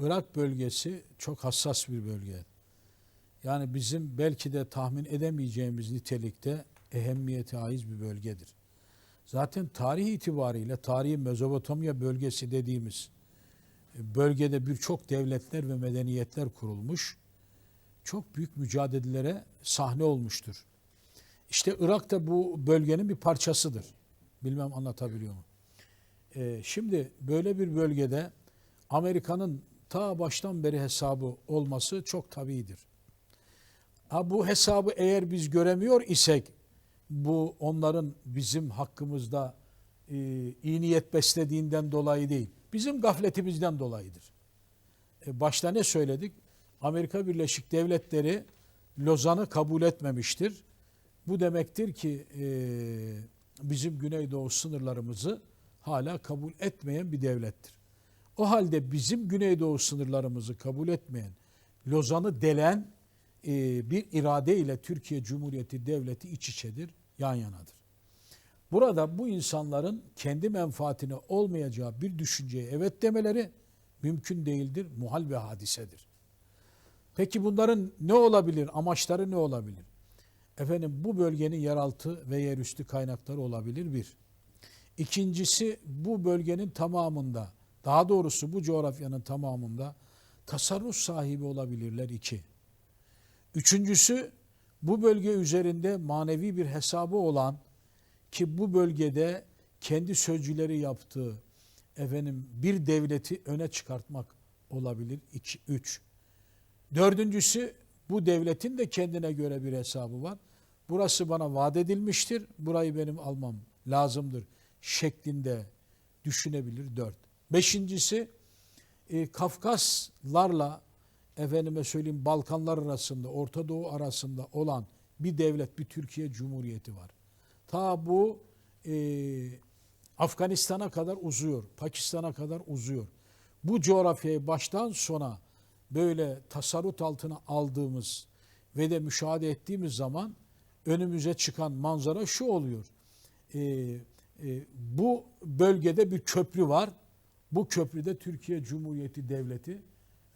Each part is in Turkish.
Irak bölgesi çok hassas bir bölge. Yani bizim belki de tahmin edemeyeceğimiz nitelikte ehemmiyete haiz bir bölgedir. Zaten tarih itibariyle tarihi Mezopotamya bölgesi dediğimiz bölgede birçok devletler ve medeniyetler kurulmuş. Çok büyük mücadelelere sahne olmuştur. İşte Irak da bu bölgenin bir parçasıdır. Bilmem anlatabiliyor mu? Ee, şimdi böyle bir bölgede Amerika'nın ta baştan beri hesabı olması çok tabidir. Ha bu hesabı eğer biz göremiyor isek bu onların bizim hakkımızda e, iyi niyet beslediğinden dolayı değil. Bizim gafletimizden dolayıdır. E, başta ne söyledik? Amerika Birleşik Devletleri Lozan'ı kabul etmemiştir. Bu demektir ki e, bizim Güneydoğu sınırlarımızı hala kabul etmeyen bir devlettir. O halde bizim Güneydoğu sınırlarımızı kabul etmeyen, Lozan'ı delen e, bir irade ile Türkiye Cumhuriyeti Devleti iç içedir, yan yanadır. Burada bu insanların kendi menfaatine olmayacağı bir düşünceye evet demeleri mümkün değildir, muhal ve hadisedir. Peki bunların ne olabilir, amaçları ne olabilir? Efendim bu bölgenin yeraltı ve yerüstü kaynakları olabilir bir. İkincisi bu bölgenin tamamında, daha doğrusu bu coğrafyanın tamamında tasarruf sahibi olabilirler iki. Üçüncüsü bu bölge üzerinde manevi bir hesabı olan ki bu bölgede kendi sözcüleri yaptığı efendim bir devleti öne çıkartmak olabilir. İki, üç. Dördüncüsü bu devletin de kendine göre bir hesabı var. Burası bana vaat edilmiştir. Burayı benim almam lazımdır şeklinde düşünebilir dört. Beşincisi e, Kafkaslarla efendime söyleyeyim Balkanlar arasında, Orta Doğu arasında olan bir devlet, bir Türkiye Cumhuriyeti var. Ta bu e, Afganistan'a kadar uzuyor, Pakistan'a kadar uzuyor. Bu coğrafyayı baştan sona böyle tasarrut altına aldığımız ve de müşahede ettiğimiz zaman önümüze çıkan manzara şu oluyor. E, e, bu bölgede bir köprü var. Bu köprüde Türkiye Cumhuriyeti Devleti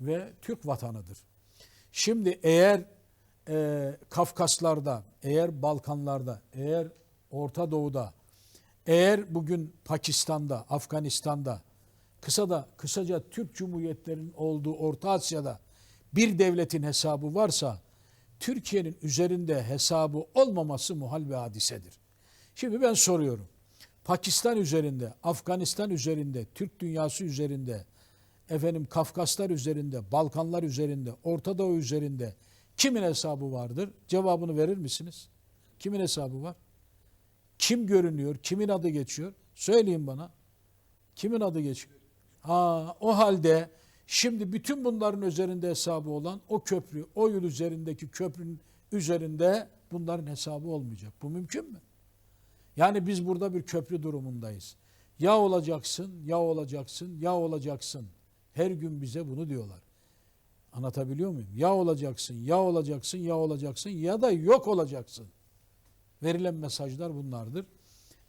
ve Türk vatanıdır. Şimdi eğer e, Kafkaslarda, eğer Balkanlarda, eğer Orta Doğu'da, eğer bugün Pakistan'da, Afganistan'da, kısa da kısaca Türk Cumhuriyetlerinin olduğu Orta Asya'da bir devletin hesabı varsa Türkiye'nin üzerinde hesabı olmaması muhal ve hadisedir. Şimdi ben soruyorum. Pakistan üzerinde, Afganistan üzerinde, Türk dünyası üzerinde, efendim Kafkaslar üzerinde, Balkanlar üzerinde, Orta Doğu üzerinde kimin hesabı vardır? Cevabını verir misiniz? Kimin hesabı var? Kim görünüyor? Kimin adı geçiyor? Söyleyin bana. Kimin adı geçiyor? Ha, o halde şimdi bütün bunların üzerinde hesabı olan o köprü, o yol üzerindeki köprünün üzerinde bunların hesabı olmayacak. Bu mümkün mü? Yani biz burada bir köprü durumundayız. Ya olacaksın, ya olacaksın, ya olacaksın. Her gün bize bunu diyorlar. Anlatabiliyor muyum? Ya olacaksın, ya olacaksın, ya olacaksın ya da yok olacaksın. Verilen mesajlar bunlardır.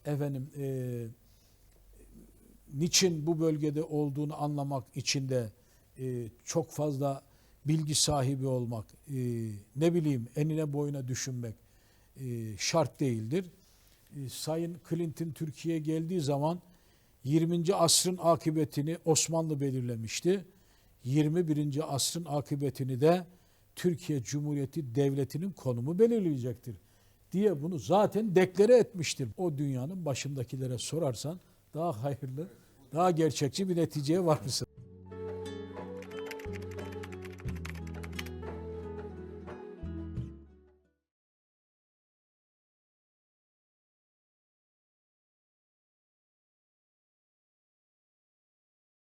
Efendim e, niçin bu bölgede olduğunu anlamak için de e, çok fazla bilgi sahibi olmak, e, ne bileyim enine boyuna düşünmek e, şart değildir. E, Sayın Clinton Türkiye'ye geldiği zaman 20. asrın akıbetini Osmanlı belirlemişti. 21. asrın akıbetini de Türkiye Cumhuriyeti Devleti'nin konumu belirleyecektir diye bunu zaten deklare etmiştir. O dünyanın başındakilere sorarsan daha hayırlı, daha gerçekçi bir neticeye varırsın.